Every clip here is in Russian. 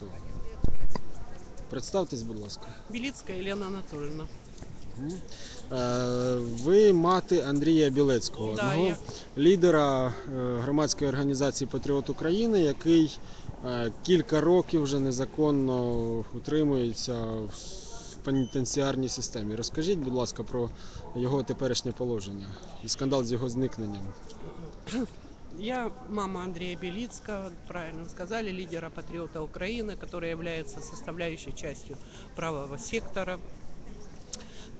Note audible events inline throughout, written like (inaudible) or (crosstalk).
готові. Представтесь, будь ласка. Белицкая Елена Анатольевна. Мгм. Е, Ви мати Андрія Білецького, Да, одного я. лідера е, громадської організації Патріот України, який е, кілька років вже незаконно утримується в пенітенціарній системі. Розкажіть, будь ласка, про його теперішнє положення і скандал з його зникненням. (clears throat) Я мама Андрея Белицкого, правильно сказали, лидера патриота Украины, который является составляющей частью правого сектора.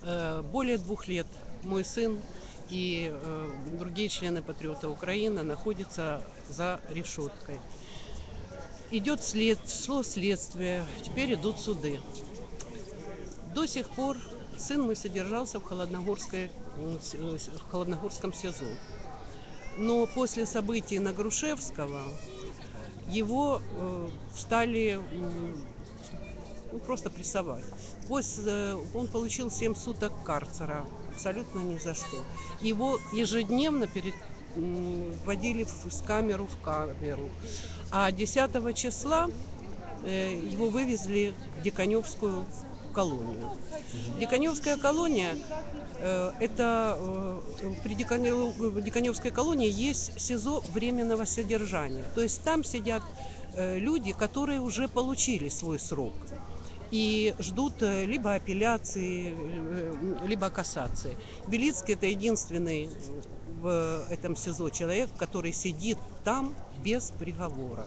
Э, Более двух лет мой сын и э, другие члены патриота Украины находятся за решеткой. Идет след, шло следствие, теперь идут суды. До сих пор сын мой содержался в, Холодногорской, э, в Холодногорском СИЗО. Но после событий на Грушевского его э, стали ну, просто прессовать. После, э, он получил 7 суток карцера, абсолютно ни за что. Его ежедневно перед, вводили с камеру в камеру. А 10 числа э, его вывезли в Диканевскую колонию. Диканевская колония э, это э, при Диканевской колонии есть СИЗО временного содержания. То есть там сидят э, люди, которые уже получили свой срок и ждут либо апелляции, либо кассации. Белицкий это единственный в этом СИЗО человек, который сидит там без приговора.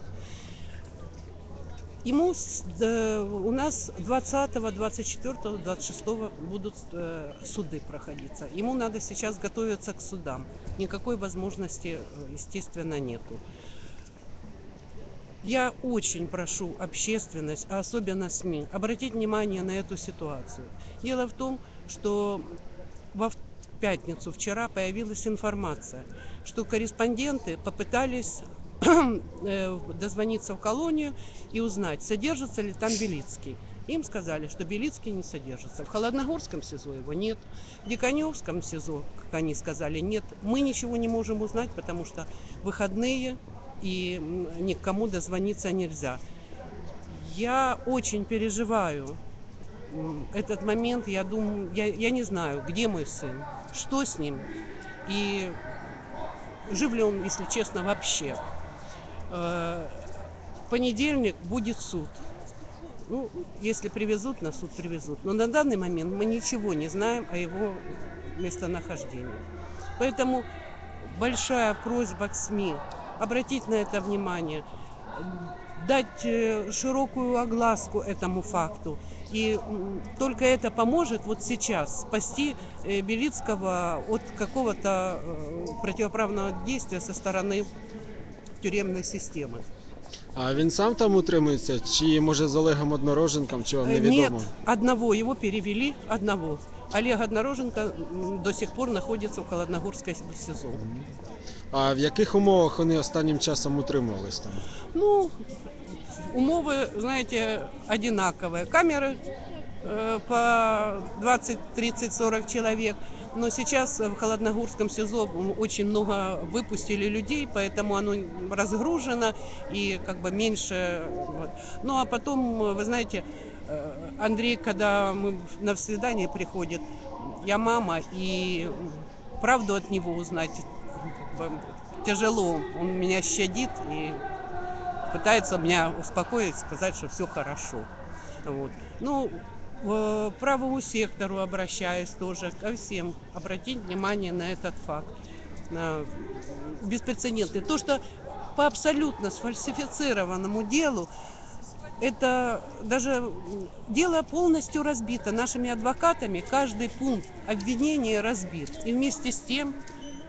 Ему да, у нас 20, 24, 26 будут э, суды проходиться. Ему надо сейчас готовиться к судам. Никакой возможности, э, естественно, нету. Я очень прошу общественность, а особенно СМИ, обратить внимание на эту ситуацию. Дело в том, что во пятницу вчера появилась информация, что корреспонденты попытались э, (clears throat) дозвониться в колонию и узнать, содержится ли там Белицкий. Им сказали, что Белицкий не содержится. В Холодногорском СИЗО его нет. В Диканевском СИЗО, как они сказали, нет. Мы ничего не можем узнать, потому что выходные и никому дозвониться нельзя. Я очень переживаю этот момент. Я думаю, я, я не знаю, где мой сын, что с ним и жив ли он, если честно, вообще. Э, понедельник будет суд. Ну, если привезут, на суд привезут. Но на данный момент мы ничего не знаем о его местонахождении. Поэтому большая просьба к СМИ обратить на это внимание, дать э, широкую огласку этому факту. И только это поможет вот сейчас спасти э, Белицкого от какого-то противоправного действия со стороны тюремной системы. А він сам там утримується, чи може з Олегом Однороженком, чи вам Э, невідомо? Нет, одного его перевели, одного. Олег Однороженко м, до сих пор находится в Холодногорской СИЗО. А в яких умовах вони останнім часом утримувались там? Ну, умовы, знаете, одинаковые. Камеры э, по 20, 30, 40 человек. Но сейчас в Холодногорском СИЗО очень много выпустили людей, поэтому оно разгружено и как бы меньше. вот. Ну а потом, вы знаете, э, Андрей, когда мы на свидание приходит, я мама, и правду от него узнать тяжело. Он меня щадит и пытается меня успокоить, сказать, что все хорошо. Вот. Ну, в правому сектору обращаюсь тоже ко всем обратить внимание на этот факт. На беспрецедентный. То, что по абсолютно сфальсифицированному делу это даже дело полностью разбито нашими адвокатами. Каждый пункт обвинения разбит. И вместе с тем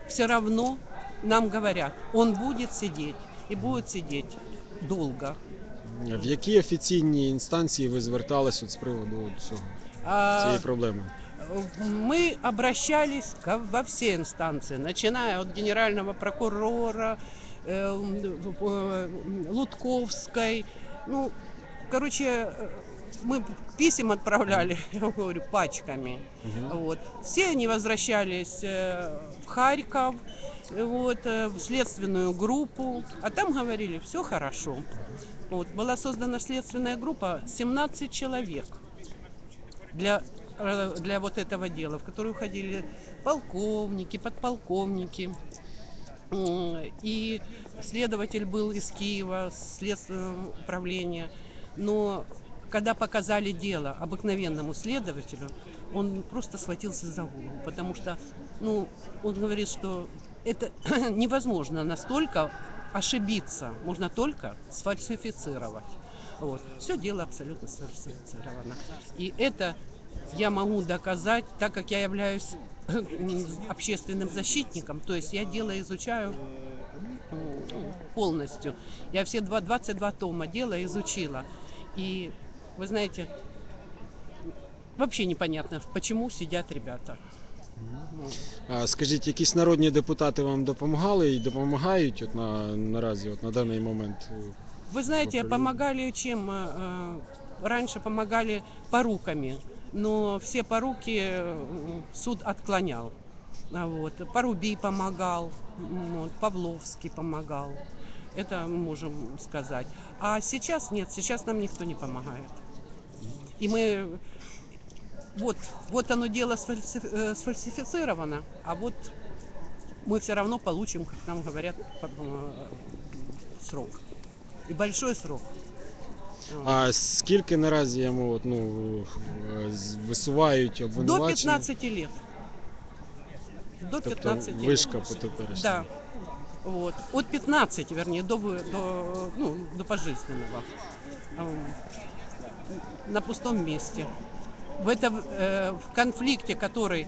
все равно нам говорят, он будет сидеть и будет сидеть долго. В які офіційні інстанції ви звертались от з приводу цього, А, цієї проблеми? мы обращались ко- во все инстанции, начиная от генерального прокурора, э, м, э, Лутковской. Ну, короче, э, мы писем отправляли, (laughs) я говорю, пачками. Мгм. Вот. Все они возвращались э, в Харьков, э, вот, э, следственную группу, а там говорили, все хорошо. Вот. Была создана следственная группа 17 человек для, э, для вот этого дела, в которую входили полковники, подполковники. И следователь был из Киева, следственного управления. Но когда показали дело обыкновенному следователю, он просто схватился за голову, потому что, ну, он говорит, что это (clears throat) невозможно настолько ошибиться, можно только сфальсифицировать. Вот. Все дело абсолютно сфальсифицировано. И это я могу доказать, так как я являюсь (clears throat) общественным защитником, то есть я дело изучаю м, полностью. Я все два- 22 тома дела изучила. И вы знаете, вообще непонятно, почему сидят ребята. Ну, А скажіть, якісь народні депутати вам допомагали і допомагають от на, наразі, от на даний момент? Вы знаете, Украине. помогали чем? э, э, Раньше помогали поруками, но все поруки э, суд отклонял. А Вот. Порубий помогал, м, вот, Павловский помогал. Это мы можем сказать. А сейчас нет, сейчас нам никто не помогает. И мы... Вот, вот оно дело сфальси- э, сфальсифицировано, а вот мы все равно получим, как нам говорят, по- э, срок. И большой срок. Вот. А скільки наразі йому от, ну, е, з- висувають До обвинувачення? 15 лет. До Тобто 15 лет. вишка по теперішньому. Да. Вот. От 15, вернее, до, вы- до, ну, до пожизненного. А, м, На пустом месте. В этом э, в конфликте, который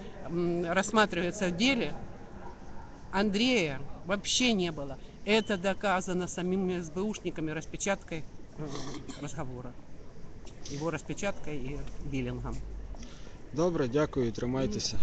рассматривается в деле, Андрея вообще не было. Это доказано самими СБУшниками распечаткой э, разговора. Его распечаткой и биллингом. Добре, дякую, тримайтеся.